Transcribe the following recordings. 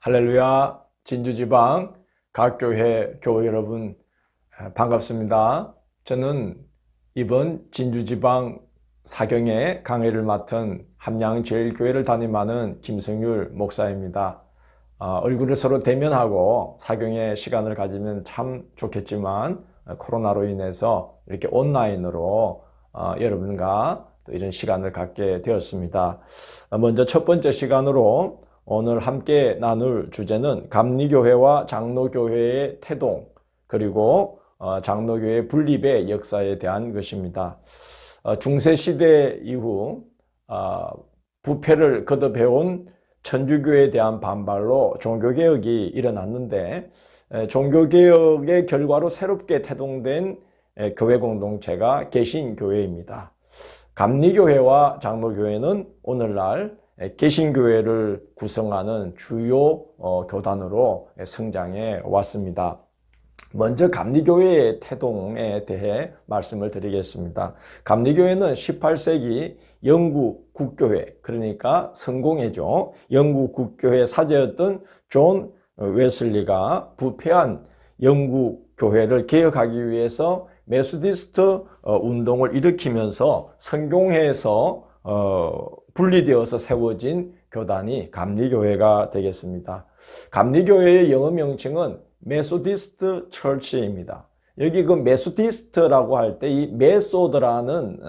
할렐루야 진주지방 각 교회 교회 여러분 반갑습니다. 저는 이번 진주지방 사경의 강의를 맡은 함양제일교회를 담임하는 김성율 목사입니다. 어, 얼굴을 서로 대면하고 사경의 시간을 가지면 참 좋겠지만 어, 코로나로 인해서 이렇게 온라인으로 어, 여러분과 또 이런 시간을 갖게 되었습니다. 어, 먼저 첫 번째 시간으로 오늘 함께 나눌 주제는 감리교회와 장로교회의 태동 그리고 어, 장로교회 분립의 역사에 대한 것입니다. 어, 중세 시대 이후 어, 부패를 거듭해온 천주교에 대한 반발로 종교개혁이 일어났는데 종교개혁의 결과로 새롭게 태동된 교회 공동체가 개신교회입니다. 감리교회와 장로교회는 오늘날 개신교회를 구성하는 주요 교단으로 성장해 왔습니다. 먼저 감리교회의 태동에 대해 말씀을 드리겠습니다. 감리교회는 18세기 영국 국교회, 그러니까 성공회죠. 영국 국교회 사제였던 존 웨슬리가 부패한 영국 교회를 개혁하기 위해서 메소디스트 운동을 일으키면서 성공회에서 분리되어서 세워진 교단이 감리교회가 되겠습니다. 감리교회의 영어 명칭은 메소디스트 철치입니다. 여기 그 메소디스트라고 할 때 이 메소드라는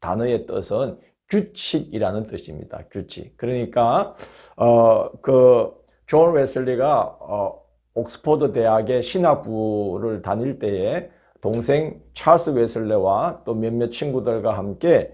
단어의 뜻은 규칙이라는 뜻입니다. 규칙. 그러니까 어그 존 웨슬리가 어 옥스퍼드 대학의 신학부를 다닐 때에 동생 찰스 웨슬레와 또 몇몇 친구들과 함께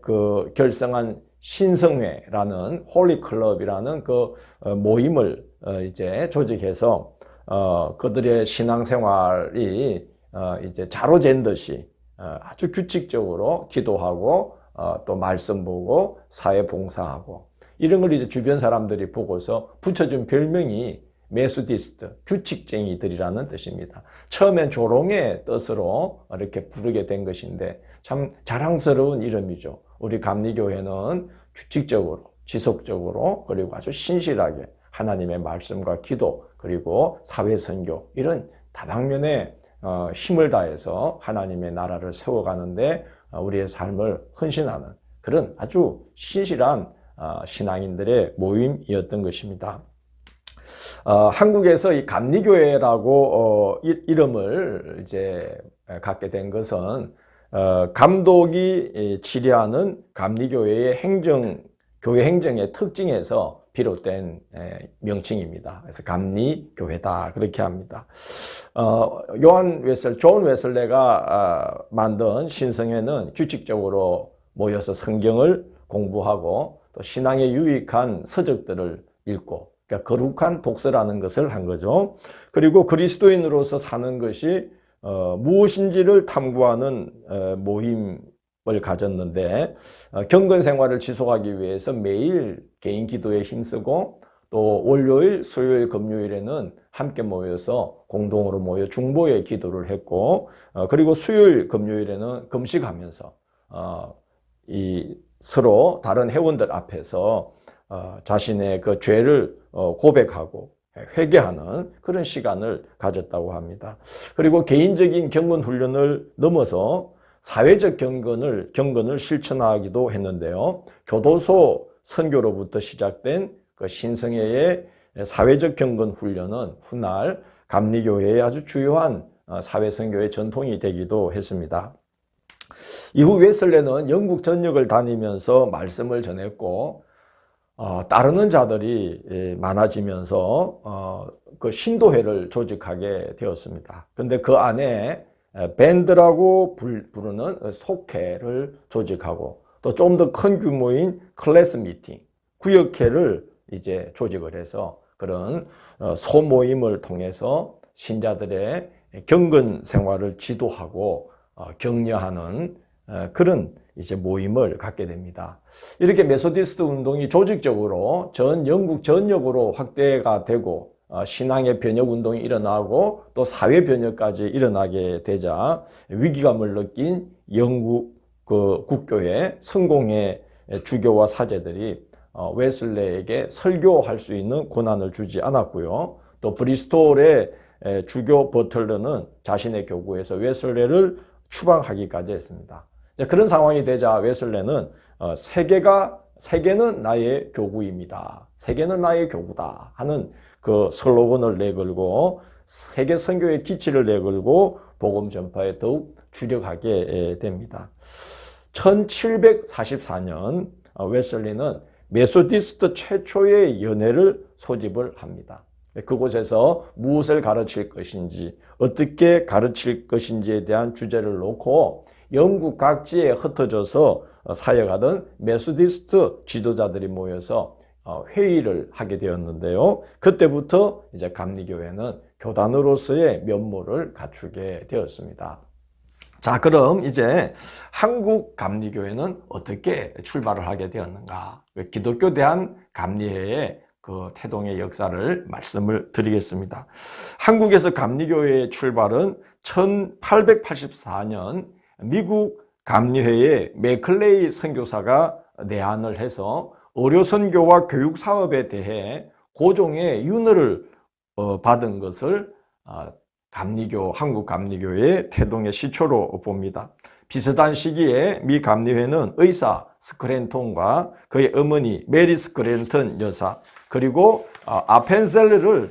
그 결성한 신성회라는 홀리 클럽이라는 그 모임을 이제 조직해서 어 그들의 신앙생활이 어 이제 자로 잰 듯이 어 아주 규칙적으로 기도하고 어또 말씀 보고 사회 봉사하고 이런 걸 이제 주변 사람들이 보고서 붙여준 별명이 메소디스트, 규칙쟁이들이라는 뜻입니다. 처음엔 조롱의 뜻으로 이렇게 부르게 된 것인데 참 자랑스러운 이름이죠. 우리 감리교회는 규칙적으로, 지속적으로, 그리고 아주 신실하게 하나님의 말씀과 기도, 그리고 사회선교, 이런 다방면에 어, 힘을 다해서 하나님의 나라를 세워가는데 어, 우리의 삶을 헌신하는 그런 아주 신실한 어, 신앙인들의 모임이었던 것입니다. 어, 한국에서 이 감리교회라고 어, 이, 이름을 이제 갖게 된 것은 어, 감독이 치료하는 감리교회의 행정 교회 행정의 특징에서 비롯된 에, 명칭입니다. 그래서 감리 교회다 그렇게 합니다. 어, 요한 웨슬, 존 웨슬레가 어, 만든 신성회는 규칙적으로 모여서 성경을 공부하고 또 신앙에 유익한 서적들을 읽고 그러니까 거룩한 독서라는 것을 한 거죠. 그리고 그리스도인으로서 사는 것이 어, 무엇인지를 탐구하는 어, 모임을 가졌는데 어, 경건 생활을 지속하기 위해서 매일 개인 기도에 힘쓰고 또 월요일, 수요일, 금요일에는 함께 모여서 공동으로 모여 중보의 기도를 했고 어, 그리고 수요일, 금요일에는 금식하면서 어, 이 서로 다른 회원들 앞에서 어, 자신의 그 죄를 어, 고백하고 회개하는 그런 시간을 가졌다고 합니다. 그리고 개인적인 경건 훈련을 넘어서 사회적 경건을 경건을 실천하기도 했는데요. 교도소 선교로부터 시작된 그 신성회의 사회적 경건 훈련은 훗날 감리교회의 아주 주요한 어, 사회 선교의 전통이 되기도 했습니다. 이후 웨슬레는 영국 전역을 다니면서 말씀을 전했고 어, 따르는 자들이 예, 많아지면서 어, 그 신도회를 조직하게 되었습니다. 근데 그 안에 밴드라고 부르는 그 속회를 조직하고 또 좀 더 큰 규모인 클래스 미팅, 구역회를 이제 조직을 해서 그런 어, 소모임을 통해서 신자들의 경건 생활을 지도하고 어, 격려하는 어, 그런 이제 모임을 갖게 됩니다. 이렇게 메소디스트 운동이 조직적으로 전 영국 전역으로 확대가 되고 어, 신앙의 변혁 운동이 일어나고 또 사회 변혁까지 일어나게 되자 위기감을 느낀 영국 그 국교의 성공의 주교와 사제들이 어, 웨슬레에게 설교할 수 있는 권한을 주지 않았고요. 또 브리스톨의 에, 주교 버틀러는 자신의 교구에서 웨슬레를 추방하기까지 했습니다. 그런 상황이 되자 웨슬레는 어, 세계가 세계는 나의 교구입니다. 세계는 나의 교구다 하는 그 슬로건을 내걸고 세계 선교의 기치를 내걸고 복음 전파에 더욱 주력하게 됩니다. 1744년 어, 웨슬리는 메소디스트 최초의 연회를 소집을 합니다. 그곳에서 무엇을 가르칠 것인지, 어떻게 가르칠 것인지에 대한 주제를 놓고 영국 각지에 흩어져서 사역하던 메소디스트 지도자들이 모여서 어, 회의를 하게 되었는데요. 그때부터 이제 감리교회는 교단으로서의 면모를 갖추게 되었습니다. 자, 그럼 이제 한국 감리교회는 어떻게 출발을 하게 되었는가? 기독교 대한 감리회의 그 태동의 역사를 말씀을 드리겠습니다. 한국에서 감리교회의 출발은 1884년 미국 감리회의 맥클레이 선교사가 내한을 해서 의료 선교와 교육 사업에 대해 고종의 윤허를 어, 받은 것을 어, 감리교 한국 감리교의 태동의 시초로 봅니다. 비슷한 시기에 미 감리회는 의사 스크랜톤과 그의 어머니 메리 스크랜턴 여사 그리고 어, 아펜셀르를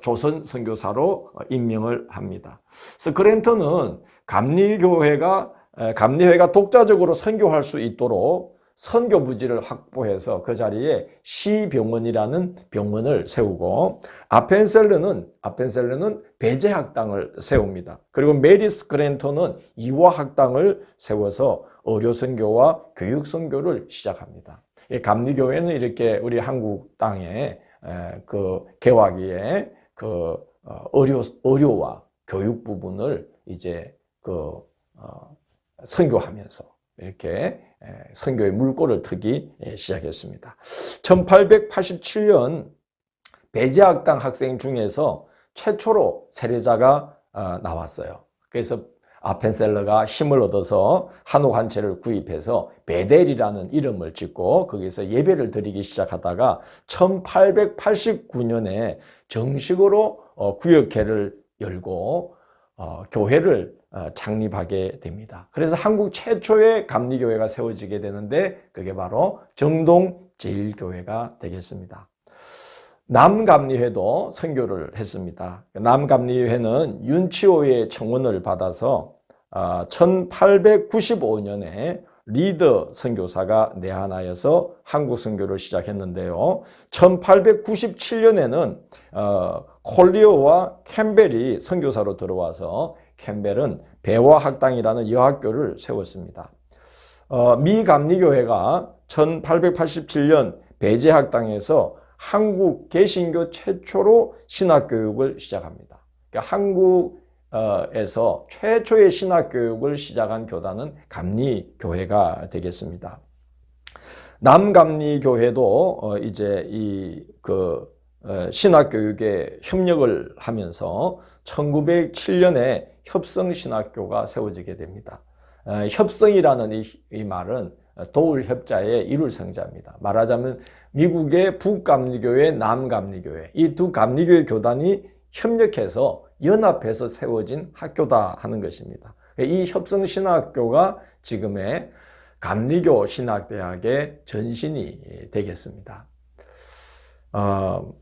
조선 선교사로 임명을 합니다. 스크랜턴은 감리교회가 감리회가 독자적으로 선교할 수 있도록 선교 부지를 확보해서 그 자리에 시병원이라는 병원을 세우고 아펜셀르는 아펜셀르는 배제 학당을 세웁니다. 그리고 메리스 그랜토는 이화 학당을 세워서 의료 선교와 교육 선교를 시작합니다. 감리교회는 이렇게 우리 한국 땅에 그 개화기에 그 어, 의료 의료와 교육 부분을 이제 그 어, 선교하면서 이렇게 선교의 물꼬를 트기 시작했습니다. 1887년 배제학당 학생 중에서 최초로 세례자가 어, 나왔어요. 그래서 아펜셀러가 힘을 얻어서 한옥 한 채를 구입해서 베델이라는 이름을 짓고 거기서 예배를 드리기 시작하다가 1889년에 정식으로 어, 구역회를 열고 어, 교회를 어, 창립하게 됩니다. 그래서 한국 최초의 감리교회가 세워지게 되는데 그게 바로 정동 제일교회가 되겠습니다. 남감리회도 선교를 했습니다. 남감리회는 윤치호의 청원을 받아서 1895년에 어, 리더 선교사가 내한하여서 한국 선교를 시작했는데요. 1897년에는 콜리오와 캠벨이 선교사로 들어와서 캠벨은 배화학당이라는 여학교를 세웠습니다. 어, 미 감리교회가 1887년 배제학당에서 한국 개신교 최초로 신학교육을 시작합니다. 그러니까 한국에서 최초의 신학교육을 시작한 교단은 감리교회가 되겠습니다. 남감리교회도 어, 이제 이 그 신학교육에 협력을 하면서 1907년에 협성신학교가 세워지게 됩니다. 협성이라는 이, 이 말은 도울 협자의 이룰 성자입니다. 말하자면 미국의 북감리교회, 남감리교회 이 두 감리교회 교단이 협력해서 연합해서 세워진 학교다 하는 것입니다. 이 협성신학교가 지금의 감리교 신학대학의 전신이 되겠습니다. 어,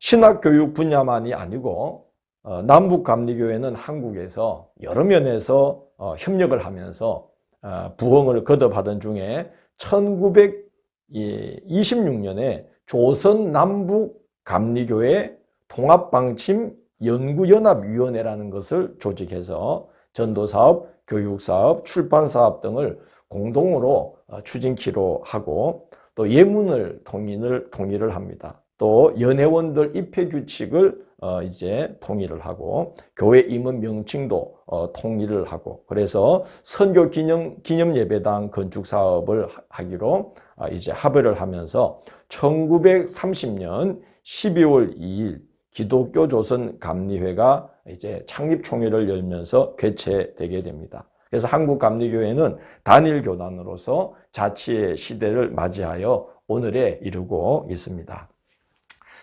신학교육 분야만이 아니고 어, 남북감리교회는 한국에서 여러 면에서 어, 협력을 하면서 어, 부흥을 거듭하던 중에 1926년에 조선 남북 감리교회 통합방침 연구연합위원회라는 것을 조직해서 전도사업, 교육사업, 출판사업 등을 공동으로 추진키로 하고 또 예문을 통일을, 통일을 합니다. 또 연회원들 입회 규칙을 어 이제 통일을 하고 교회 임원 명칭도 어 통일을 하고 그래서 선교 기념 기념 예배당 건축 사업을 하기로 어 이제 합의를 하면서 1930년 12월 2일 기독교 조선 감리회가 이제 창립 총회를 열면서 개최되게 됩니다. 그래서 한국 감리교회는 단일 교단으로서 자치의 시대를 맞이하여 오늘에 이르고 있습니다.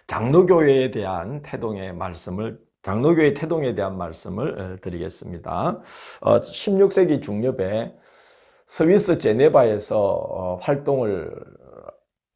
장로교회에 대한 태동의 말씀을 장로교회 태동에 대한 말씀을 어, 드리겠습니다. 16세기 중엽에 스위스 제네바에서 어, 활동을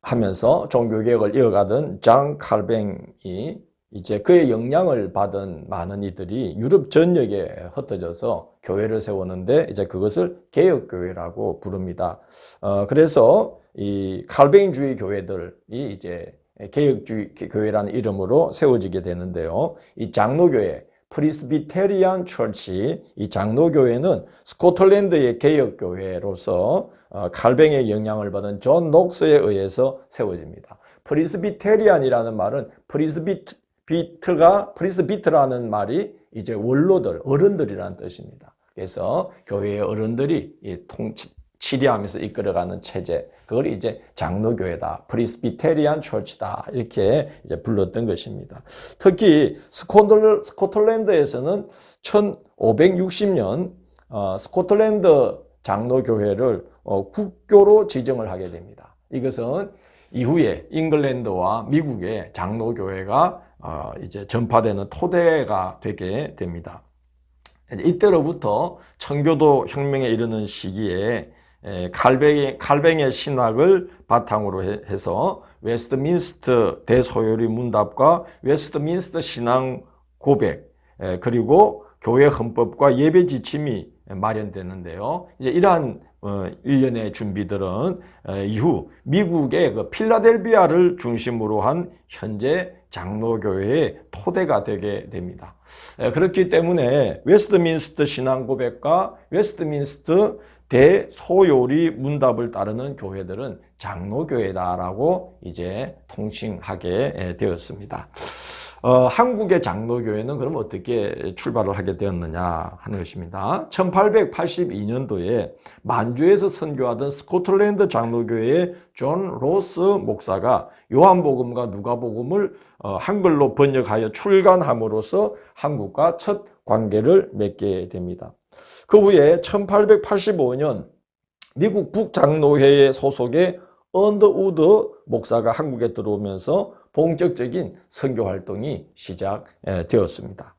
하면서 종교개혁을 이어가던 장 칼뱅이 이제 그의 영향을 받은 많은 이들이 유럽 전역에 흩어져서 교회를 세웠는데 이제 그것을 개혁교회라고 부릅니다. 어, 그래서 이 칼뱅주의 교회들이 이제 개혁주의 교회라는 이름으로 세워지게 되는데요. 이 장로교회, 프리스비테리안 철치, 이 장로교회는 스코틀랜드의 개혁교회로서 어, 칼뱅의 영향을 받은 존 녹스에 의해서 세워집니다. 프리스비테리안이라는 말은 프리스비트 비트가 프리스비트라는 말이 이제 원로들, 어른들이라는 뜻입니다. 그래서 교회의 어른들이 통치, 치리하면서 이끌어가는 체제, 그걸 이제 장로교회다, 프리스비테리안 철치다 이렇게 이제 불렀던 것입니다. 특히 스코틀, 스코틀랜드에서는 1560년 어, 스코틀랜드 장로교회를 어, 국교로 지정을 하게 됩니다. 이것은 이후에 잉글랜드와 미국의 장로교회가 어, 이제 전파되는 토대가 되게 됩니다. 이때로부터 청교도 혁명에 이르는 시기에 칼뱅의, 칼뱅의 신학을 바탕으로 해서 웨스트민스터 대소요리 문답과 웨스트민스터 신앙 고백 그리고 교회 헌법과 예배 지침이 마련되는데요. 이제 이러한 어, 일련의 준비들은 어, 이후 미국의 그 필라델비아를 중심으로 한 현재 장로교회의 토대가 되게 됩니다. 그렇기 때문에 웨스트민스터 신앙 고백과 웨스트민스터 대소요리 문답을 따르는 교회들은 장로교회다라고 이제 통칭하게 되었습니다. 어, 한국의 장로교회는 그럼 어떻게 출발을 하게 되었느냐 하는 것입니다. 1882년도에 만주에서 선교하던 스코틀랜드 장로교회의 존 로스 목사가 요한복음과 누가복음을 어, 한글로 번역하여 출간함으로써 한국과 첫 관계를 맺게 됩니다. 그 후에 1885년 미국 북장로회의 소속의 언더우드 목사가 한국에 들어오면서 본격적인 선교 활동이 시작되었습니다.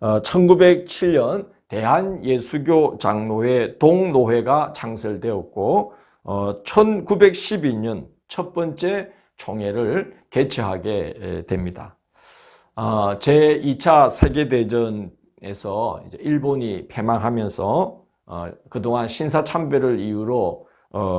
1907년 어, 대한예수교 장로회 동노회가 창설되었고 1912년 어, 첫 번째 총회를 개최하게 됩니다. 어, 제2차 세계대전 에서 일본이 패망하면서 그동안 신사참배를 이유로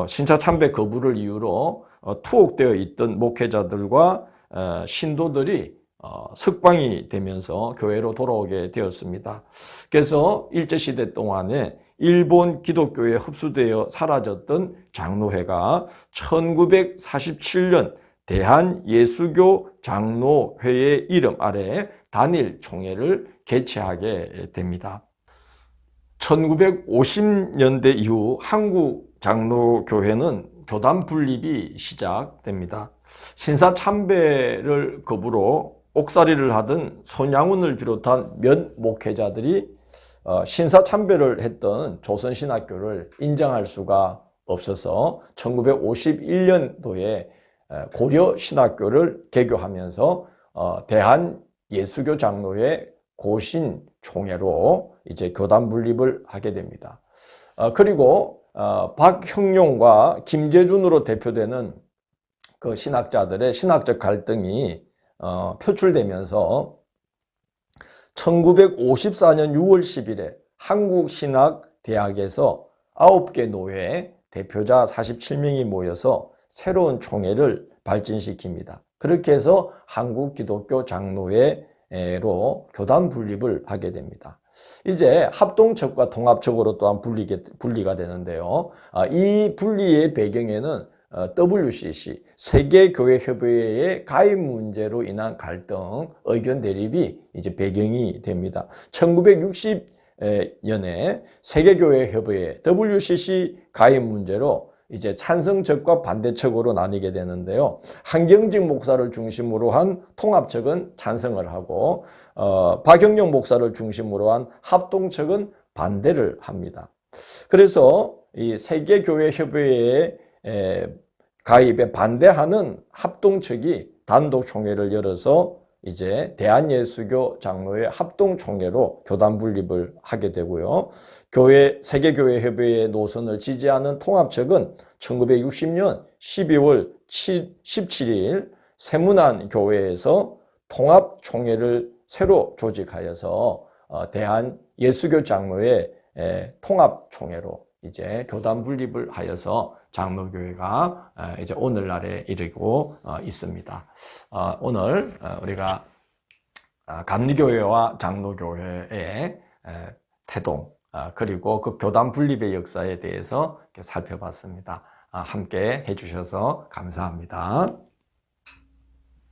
신사참배 거부를 이유로 투옥되어 있던 목회자들과 어, 신도들이 어, 석방이 되면서 교회로 돌아오게 되었습니다. 그래서 일제시대 동안에 일본 기독교에 흡수되어 사라졌던 장로회가 1947년 대한예수교 장로회의 이름 아래 단일 총회를 개최하게 됩니다. 1950년대 이후 한국 장로교회는 교단 분립이 시작됩니다. 신사 참배를 거부로 옥살이를 하던 손양훈을 비롯한 몇 목회자들이 어, 신사 참배를 했던 조선신학교를 인정할 수가 없어서 1951년도에 고려 신학교를 개교하면서 어, 대한 예수교 장로의 고신 총회로 이제 교단 분립을 하게 됩니다. 어, 그리고 어, 박형용과 김재준으로 대표되는 그 신학자들의 신학적 갈등이 어, 표출되면서 1954년 6월 10일에 한국신학대학에서 9개 노회 대표자 47명이 모여서 새로운 총회를 발전시킵니다. 그렇게 해서 한국 기독교 장로회로 교단 분립을 하게 됩니다. 이제 합동척과 통합척으로 또한 분리게, 분리가 되는데요. 아, 이 분리의 배경에는 어, WCC 세계교회협의회의 가입 문제로 인한 갈등, 의견 대립이 이제 배경이 됩니다. 1960년에 세계교회협의회 WCC 가입 문제로 이제 찬성측과 반대측으로 나뉘게 되는데요. 한경직 목사를 중심으로 한 통합측은 찬성을 하고 어, 박영영 목사를 중심으로 한 합동측은 반대를 합니다. 그래서 이 세계교회협의회의 가입에 반대하는 합동측이 단독 총회를 열어서 이제 대한예수교 장로회 합동총회로 교단 분립을 하게 되고요. 교회 세계교회협의회 노선을 지지하는 통합측은 1960년 12월 17일 세문안 교회에서 통합총회를 새로 조직하여서 어, 대한 예수교 장로회 에, 통합총회로 이제 교단 분립을 하여서 장로교회가 에, 이제 오늘날에 이르고 어, 있습니다. 어, 오늘 어, 우리가 아, 감리교회와 장로교회의 에, 태동 아, 그리고 그 교단 분립의 역사에 대해서 살펴봤습니다. 아, 함께 해주셔서 감사합니다.